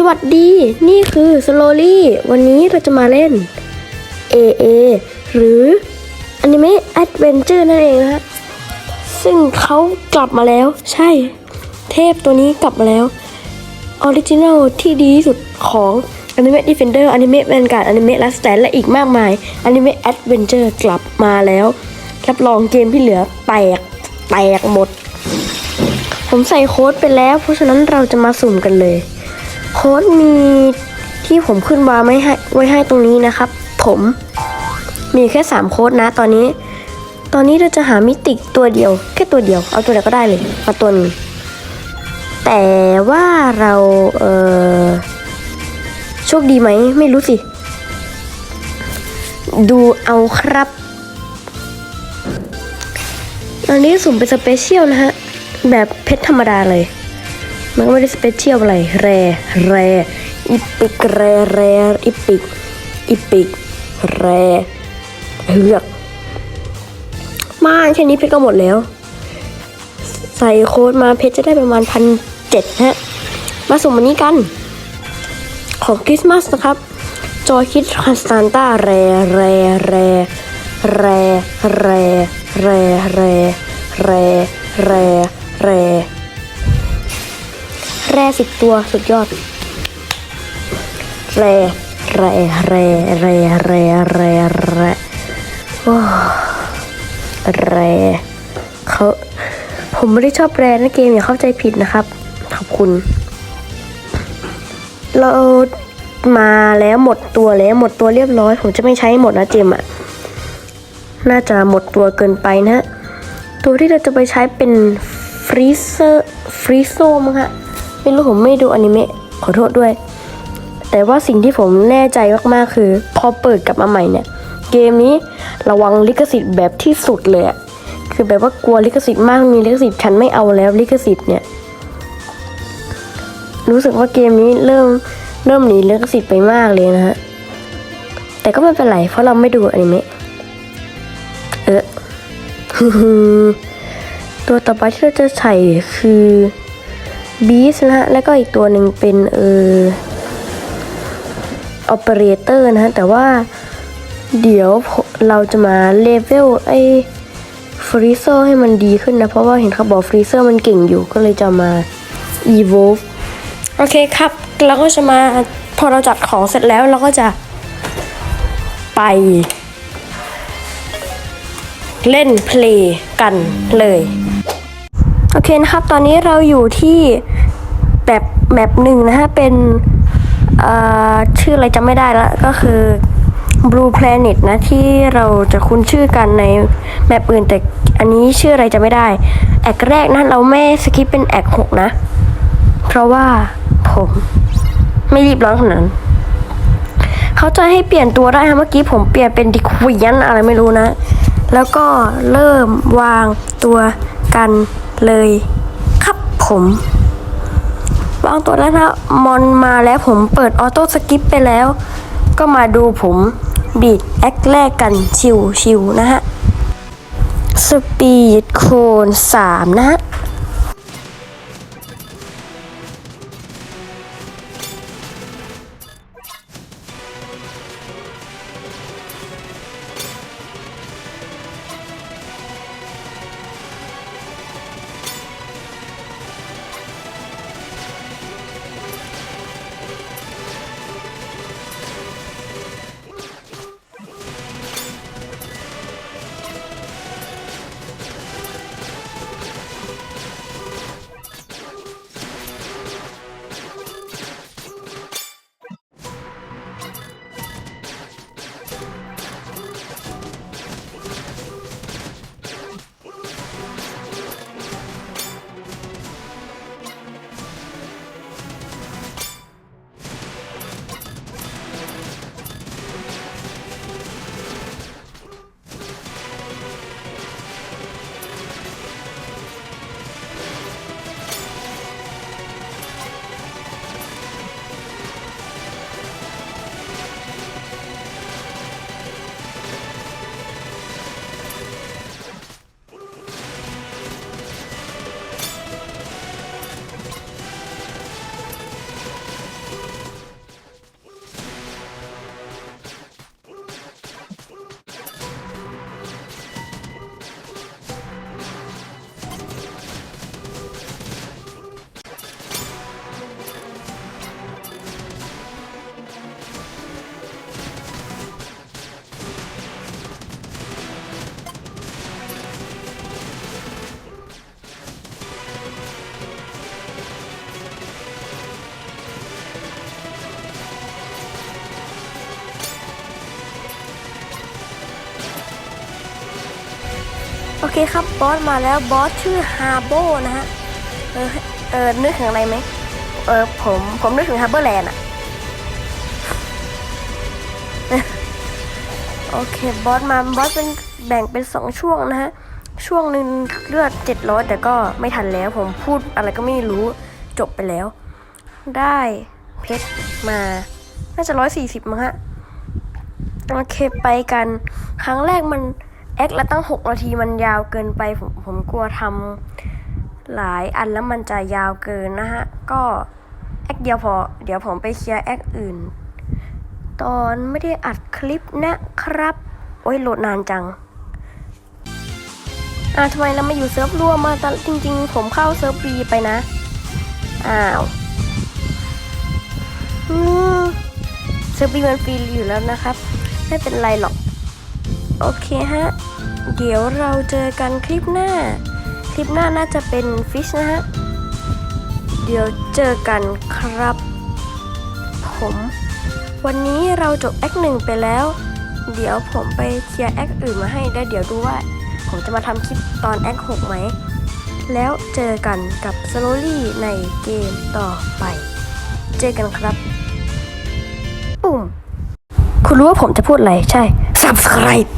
สวัสดี นี่คือ Slowly วันนี้เราจะมาเล่น AA หรือ Anime Adventure นั่นเองนะฮะ ซึ่งเขากลับมาแล้ว ใช่ เทพตัวนี้กลับมาแล้วออริจินัลที่ดีที่สุดของ Anime Defender Anime Vanguard Anime Last Stand และอีกมากมาย Anime Adventure กลับมาแล้ว รับรองเกมที่เหลือแตก แตกหมด ผมใส่โค้ดไปแล้ว เพราะฉะนั้นเราจะมาสุ่มกันเลย โค้ดมีที่ผมขึ้นวาไม่ให้ไว้ให้ตรงนี้นะครับ ผมมีแค่ 3 โค้ดนะตอนนี้ ตอนนี้เราจะหามิติตัวเดียว แค่ตัวเดียว เอาตัวเดียก็ได้เลยมาตัวนึงแต่ว่าเราเออโชคดีไหมไม่รู้สิ ดูเอาครับอันนี้สุ่มเป็นสเปเชียลนะฮะ แบบเพชรธรรมดาเลย มันก็ไม่ได้สเปเชียลอะไร แร แร อีปิก แร แร อีปิก อีปิก แร เฮือกมาแค่นี้เพชรก็หมดแล้ว ใส่โค้ดมาเพชรจะได้ประมาณพันเจ็ดฮะ มาส่งวันนี้กัน ของคริสต์มาสนะครับ จอยคิดคาสตานต้าแร แร แร แร แร แร แร แร แร แร่สิบตัวสุดยอด แร่แร่แร่แร่แร่แร่แร่แร่เขาผมไม่ได้ชอบแร่นะเกมอย่าเข้าใจผิดนะครับ ขอบคุณ เรามาแล้วหมดตัวแล้วหมดตัวเรียบร้อย ผมจะไม่ใช้หมดนะเจมอะน่าจะหมดตัวเกินไปนะ ตัวที่เราจะไปใช้เป็นฟรีเซอร์ฟรีโซมั้งฮะ ไม่รู้ผมไม่ดูอนิเมะขอโทษด้วย แต่ว่าสิ่งที่ผมแน่ใจมากๆคือ พอเปิดกลับมาใหม่เนี่ย เกมนี้ระวังลิขสิทธิ์แบบที่สุดเลยคือแบบว่ากลัวลิขสิทธิ์มากมีลิขสิทธิ์ฉันไม่เอาแล้วลิขสิทธิ์เนี่ย รู้สึกว่าเกมนี้เริ่มเริ่มหนีลิขสิทธิ์ไปมากเลยนะฮะแต่ก็ไม่เป็นไรเพราะเราไม่ดูอนิเมะเออตัวต่อไปที่เราจะใส่คือ บีสนะฮะ แล้วก็อีกตัวหนึ่งเป็นเออออเปอเรเตอร์นะฮะ แต่ว่าเดี๋ยวเราจะมาเลเวลไอฟรีเซอร์ให้มันดีขึ้นนะ เพราะว่าเห็นเขาบอกฟรีเซอร์มันเก่งอยู่ก็เลยจะมา evolve โอเคครับ เราก็จะมาพอเราจัดของเสร็จแล้วเราก็จะไป เล่นเพลงกันเลย โอเคนะครับ ตอนนี้เราอยู่ที่แบบแมปหนึ่งนะฮะ เป็นชื่ออะไรจำไม่ได้แล้วก็คือ Blue Planet นะ ที่เราจะคุ้นชื่อกันในแมปอื่น แต่อันนี้ชื่ออะไรจะไม่ได้ แอคแรกนะ เราไม่สคิปเป็นแอคหกนะ เพราะว่าผมไม่รีบร้อนขนาดนั้นเขาจะให้เปลี่ยนตัวได้ฮะเมื่อกี้ผมเปลี่ยนเป็นดิควีนอะไรไม่รู้นะ แล้วก็เริ่มวางตัวกัน เลยครับผมวางตัวแล้วนะมอนมาแล้วผมเปิดออโต้สกิปไปแล้ว ก็มาดูผมบีดแอคแรกกันชิวชิวๆนะฮะ สปีดโคนสามนะฮะ โอเคครับบอสมาแล้วบอสชื่อฮาโบนะฮะเออเออนึกถึงอะไรไหมเออผมผมนึกถึงฮาร์เบอร์แลนด์อะโอเคบอสมาบอสเป็นแบ่งเป็นสองช่วงนะฮะช่วงหนึ่งเลือดเจ็ดร้อยแต่ก็ไม่ทันแล้ว ผมพูดอะไรก็ไม่รู้จบไปแล้ว ได้เพชรมาน่าจะร้อยสี่สิบมั้งฮะโอเคไปกันครั้งแรกมัน แอคละตั้งหกนาทีมันยาวเกินไปผมผมกลัวทำหลายอันแล้วมันจะยาวเกินนะฮะ ก็แอคเดียวพอ เดี๋ยวผมไปเคลียร์แอคอื่น ตอนไม่ได้อัดคลิปนะครับ โอ้ยโหลดนานจังอ่าทำไมเรามาอยู่เซิร์ฟร่วมมาตอนจริง ๆ ผมเข้าเซิร์ฟบีไปนะ อ้าวเซิร์ฟบีมันฟรีอยู่แล้วนะครับ ไม่เป็นไรหรอก โอเคฮะ เดี๋ยวเราเจอกันคลิปหน้า คลิปหน้าน่าจะเป็นฟิชนะฮะ เดี๋ยวเจอกันครับ ผม วันนี้เราจบแอคหนึ่งไปแล้ว เดี๋ยวผมไปเคลียร์แอคอื่นมาให้แล้วเดี๋ยวดูว่า ผมจะมาทำคลิปตอนแอคหกไหม แล้วเจอกันกับ Slowly ในเกมต่อไป เจอกันครับ ปุ่ม คุณรู้ว่าผมจะพูดอะไรใช่ subscribe